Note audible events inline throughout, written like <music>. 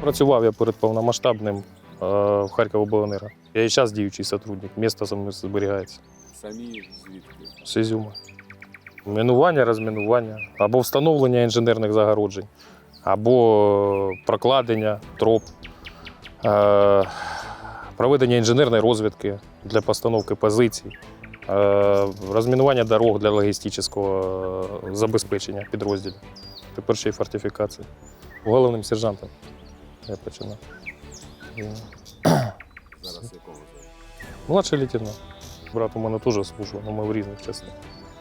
Працював я перед повномасштабним е, в Харковобленерго. Я і зараз діючий сотрудник, місто за мною зберігається. Самі звідки? З Ізюма. Мінування, розмінування, або встановлення інженерних загороджень, або прокладення троп, е, проведення інженерної розвідки для постановки позицій, е, розмінування дорог для логістичного е, забезпечення підрозділів. Тепер ще й фортифікації. Головним сержантом я починав. Зараз якого? Младший лейтенант. Брат у мене теж служив, але ми в різних частинах.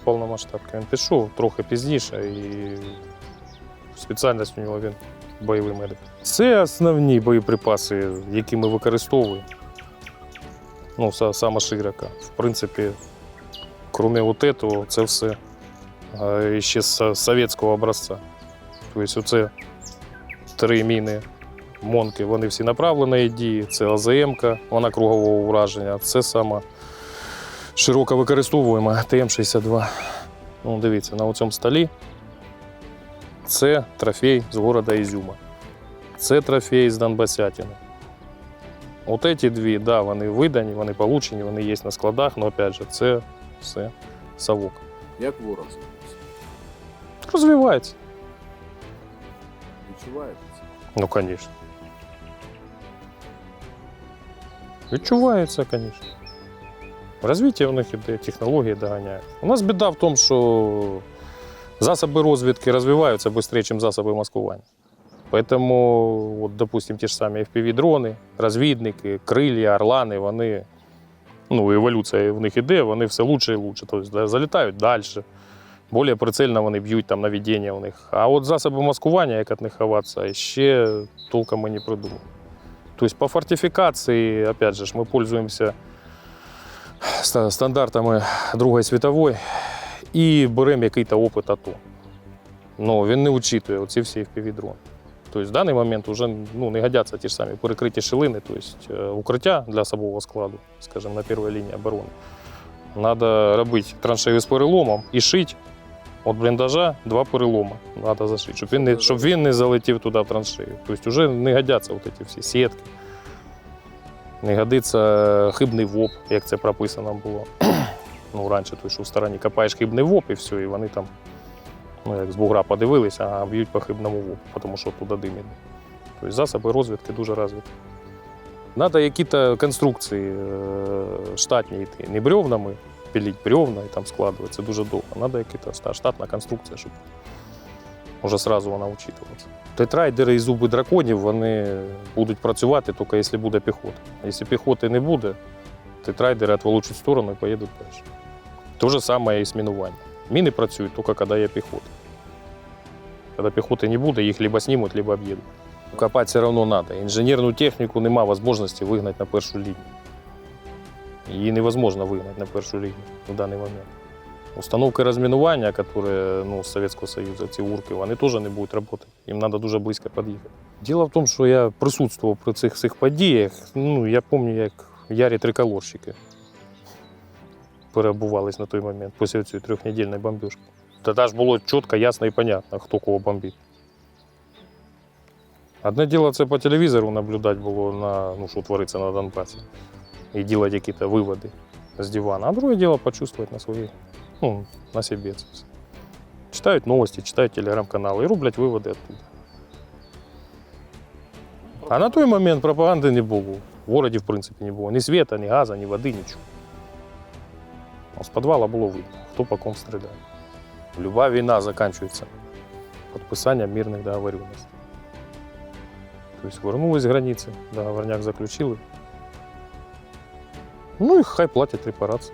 Повномасштабки він пішов трохи пізніше і спеціальність у нього він бойовий медик. Це основні боєприпаси, які ми використовуємо. Ну, саме широко. В принципі, крім от этого, це все ще з совєтського образця. Тобто, оце три міни Монки, вони всі направленої дії, це АЗМ, вона кругового ураження. Це саме широко використовуємо ТМ-62. Ну, дивіться, на цьому столі це трофей з города Ізюма. Це трофей з Донбасятини. От ці дві, да, вони видані, вони получені, вони є на складах, але опять же, це все совок. Як ворог? Розвивається. Відчуваєте це? Ну, звісно. Відчувається, звісно. Розвиття у них іде, технології доганяють. У нас біда в тому, що засоби розвідки розвиваються швидше, ніж засоби маскування. Поэтому, от, допустим, ті ж самі FPV-дрони, розвідники, крилля, орлани, вони, ну, еволюція в них іде, вони все лучше і лучше. Тобто залітають далі. Більш прицельно вони б'ють там наведення у них. А от засоби маскування, як від них ховатися, ще толком ми не придумали. Тобто по фортифікації, опять же, пользуємося ста- стандартами Другої світової і беремо якийсь опит АТО. Ну, він не учитує оці всі FPV-дрони. Тобто в даний момент вже ну, не годяться ті ж самі перекриті шилини, тобто укриття для особового складу, скажімо, на першій лінії оборони. Треба робити траншею з переломом і шити від бліндажа два перелома. Треба зашити, щоб він не, щоб він не залетів туди в траншею. Тобто вже не годяться от ці всі сітки. Не годиться хибний ВОП, як це прописано було. <clears throat> ну, раніше, той, що в стороні копаєш хибний ВОП і все, і вони там, ну, як з бугра подивилися, а б'ють по хибному ВОПу, тому що туди дим іде. Тобто засоби розвідки дуже розвиті. Треба якісь конструкції е, штатні йти. Не бревнами пилить бревна і там складувати. Це дуже довго. Треба якась та штатна конструкція, щоб вже одразу вона учитувалася. Тетрайдери і зуби драконів вони будуть працювати тільки якщо буде піхота. Якщо піхоти не буде, тетрайдери відволочуть в сторону і поїдуть далі. Те ж саме і з мінуванням. Міни працюють тільки коли є піхота. Коли піхоти не буде, їх либо знімуть, либо об'їдуть. Копати все одно треба. Інженерну техніку немає можливості вигнати на першу лінію. Її невозможно вигнати на першу лінію в даний момент. Установки розмінування, які ну, з Совєтського Союзу, ці урки, вони теж не будуть працювати. Їм треба дуже близько під'їхати. Діло в тому, що я присутствував при цих всіх подіях. Ну, я пам'ятаю, як ярі триколорщики перебувались на той момент після цієї трьохнедільної бомбіжки. Тоді ж було чітко, ясно і понятно, хто кого бомбить. Одне діло це по телевізору наблюдати було на ну, що твориться на Донбасі і робити якісь виводи з дивана. А друге діло почувствовать на своїй, ну, на себе це все. Читають новості, читають телеграм-канали і роблять виводи оттуда. А на той момент пропаганди не було. В городі, в принципі, не було. Ні світа, ні газу, ні води, нічого. А з підвала було видно, хто по ком стріляє. Люба війна закінчується підписанням мирних договоренностей. Тобто вернулись границі, договорняк заключили. Ну і хай платять репарації.